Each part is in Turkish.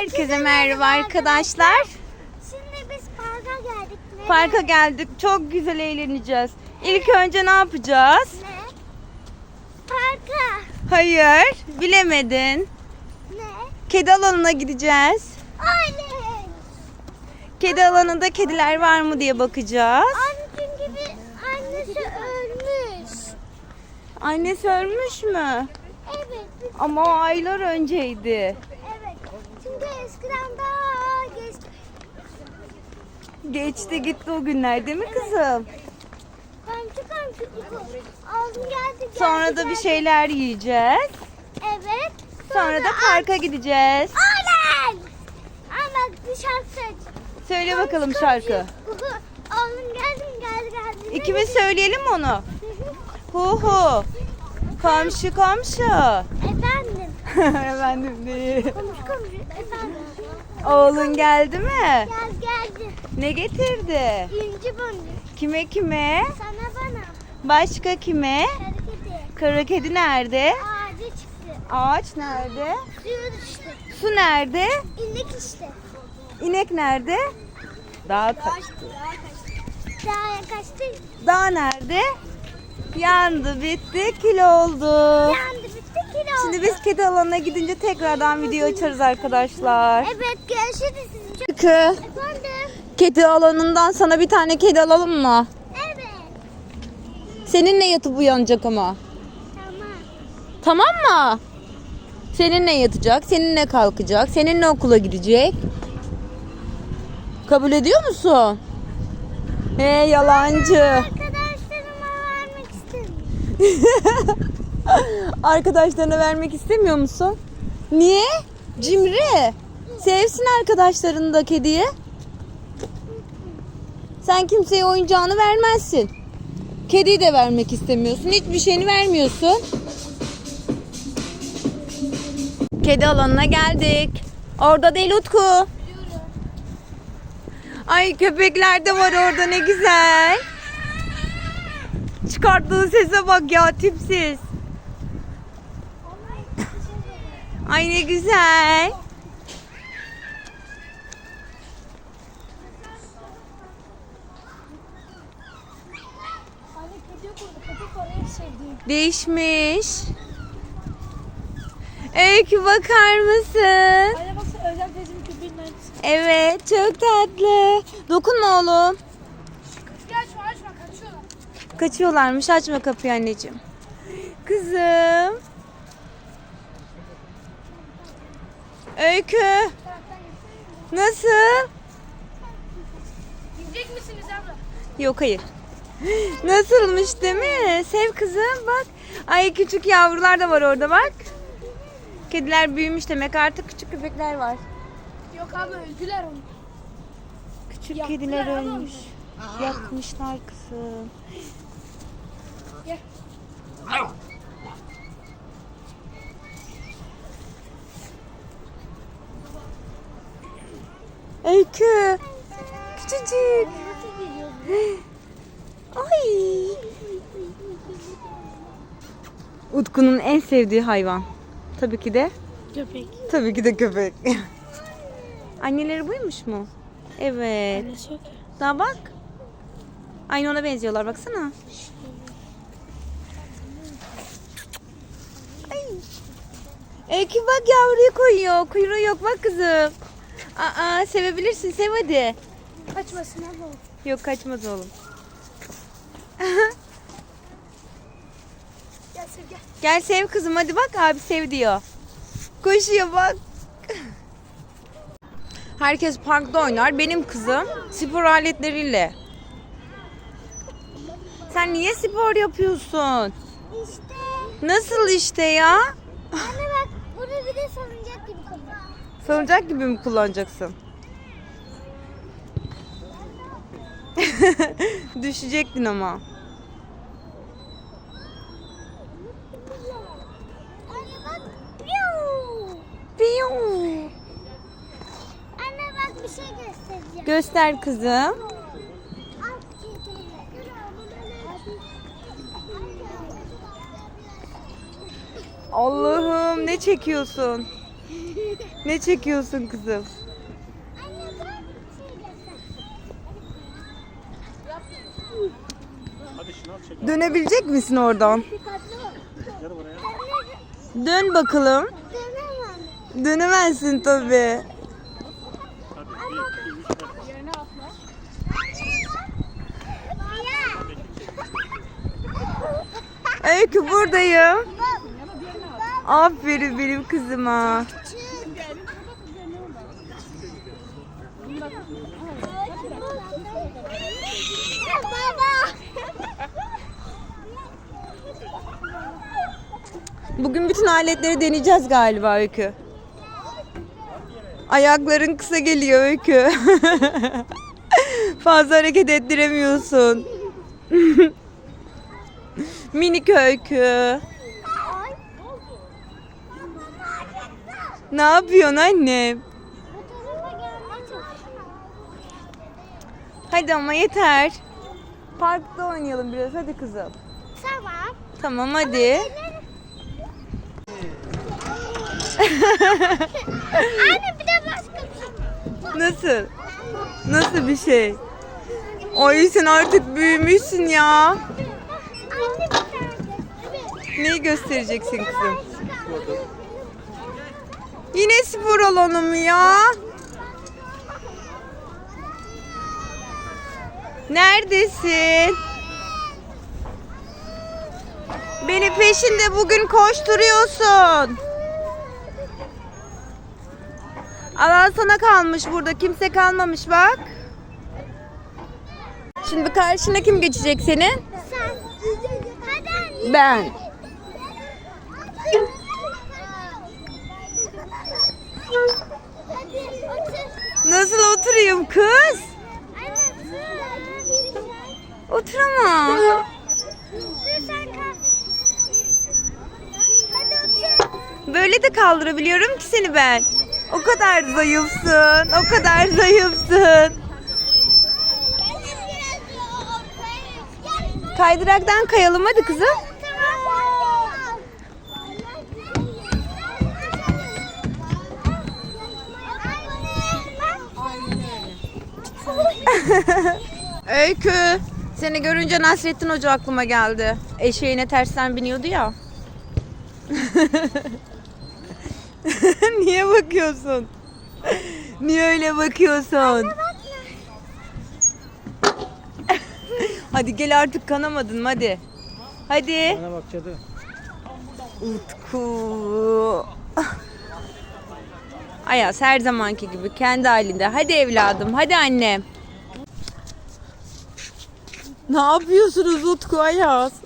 Herkese merhaba arkadaşlar. Şimdi biz parka geldik. Ne? Parka geldik. Çok güzel eğleneceğiz. İlk önce ne yapacağız? Ne? Parka. Hayır, bilemedin. Ne? Kedi alanına gideceğiz. Anne. Kedi alanında kediler var mı diye bakacağız. Anne çünkü bir annesi ölmüş. Annesi ölmüş mü? Evet. Ama o aylar önceydi. Eskiden daha geç. Geçti gitti o günler değil mi kızım? Çıkarım şu Aldım geldi geldi. Sonra da bir geldi. şeyler yiyeceğiz. Evet. Sonra da parka gideceğiz. Aynen. Ama bir şarkı seç. Söyle bakalım şarkı. Aldım geldim geldi geldi. İkimiz söyleyelim mi onu? Hu hu. Komşu komşu. Efendim. Efendim değil. Komşu komşu. Efendim. Oğlun geldi mi? Gel geldi. Ne getirdi? İnci boncuk. Kime kime? Sana bana. Başka kime? Hareketi. Kara kedi nerede? Ağaca çıktı. Ağaç nerede? Suya düştü. Su nerede? İnek işte. İnek nerede? Dağ ka- Kaçtı. Daha yaklaştı. Dağ nerede? Yandı bitti kül oldu. Yandı. Şimdi biz kedi alanına gidince tekrardan video açarız arkadaşlar. Evet görüşürüz. Çünkü Efendim. kedi alanından sana bir tane kedi alalım mı? Evet. Seninle yatıp uyanacak ama. Tamam. Tamam mı? Seninle yatacak, seninle kalkacak, seninle okula gidecek. Kabul ediyor musun? He yalancı. Arkadaşlarıma vermek istemiyorum. Arkadaşlarına vermek istemiyor musun? Niye? Cimri. Sevsin arkadaşlarını da kediye. Sen kimseye oyuncağını vermezsin. Kediyi de vermek istemiyorsun. Hiçbir şeyini vermiyorsun. Kedi alanına geldik. Orada değil Utku. Ay köpekler de var orada ne güzel. Çıkarttığı sese bak ya tipsiz. Ay ne güzel. Değişmiş. Öykü bakar mısın? Anne baksana teyzemin. Evet çok tatlı. Dokunma oğlum. Kapıyı açma açma kaçıyorlar. Kaçıyorlarmış açma kapıyı anneciğim. Kızım. Öykü. Nasıl? Gidecek misiniz abla? Yok hayır. Nasılmış değil mi? Sev kızım bak. Ay küçük yavrular da var orada bak. Kediler büyümüş demek artık küçük köpekler var. Yok abla öldüler onu. Küçük Yaktılar kediler ama ölmüş. Yakmışlar kızım. Gel. Öykü. Küçücük. Ay. Utku'nun en sevdiği hayvan. Tabii ki de. Köpek. Tabii ki de köpek. Anneleri buymuş mu? Evet. Annesi yok. Daha bak. Aynı ona benziyorlar baksana. Ay. Öykü bak yavruyu koyuyor. Kuyruğu yok bak kızım. Aa sevebilirsin sev hadi. Kaçmasın abla. Yok kaçmaz oğlum. Gel sev gel. Gel sev kızım hadi bak abi sev diyor. Koşuyor bak. Herkes parkta oynar. Benim kızım spor aletleriyle. Sen niye spor yapıyorsun? İşte. Nasıl işte ya? Anne bak bunu bir de koyuyor. Salıncak gibi mi kullanacaksın? Düşecektin ama. Anne bak. Bir şey göstereceğim. Göster kızım. Allah'ım ne çekiyorsun? Ne çekiyorsun kızım? Dönebilecek misin oradan? Dön bakalım. Dönemezsin tabii. Öykü buradayım. Aferin benim kızıma. Bugün bütün aletleri deneyeceğiz galiba Öykü. Ayakların kısa geliyor Öykü. Fazla hareket ettiremiyorsun. Minik Öykü. Ne yapıyorsun çalışıyorum. Hadi ama yeter. Parkta oynayalım biraz hadi kızım. Tamam. Tamam hadi. Anne bir de başka bir şey. Nasıl? Nasıl bir şey? Ay sen artık büyümüşsün ya. Neyi göstereceksin kızım? Yine spor alanı mı ya? Neredesin? Beni peşinde bugün koşturuyorsun. Alan sana kalmış burada. Kimse kalmamış bak. Şimdi karşına kim geçecek senin? Sen. Ben. Nasıl oturayım kız? Oturamam. Böyle de kaldırabiliyorum ki seni ben. O kadar zayıfsın. O kadar zayıfsın. Kaydıraktan kayalım hadi kızım. Öykü. Seni görünce Nasrettin Hoca aklıma geldi. Eşeğine tersten biniyordu ya. Niye bakıyorsun? Niye öyle bakıyorsun? hadi gel artık kanamadın mı? hadi. Hadi. Bana bak cadı. Utku. Ayaz her zamanki gibi kendi halinde. Hadi evladım, hadi annem. Ne yapıyorsunuz Utku Ayaz?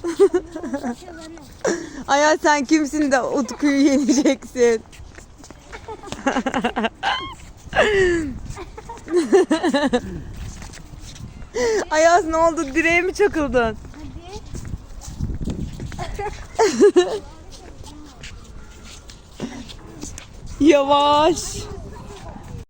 Ayaz sen kimsin de Utku'yu yeneceksin? Ayaz ne oldu? Direğe mi çakıldın? Yavaş.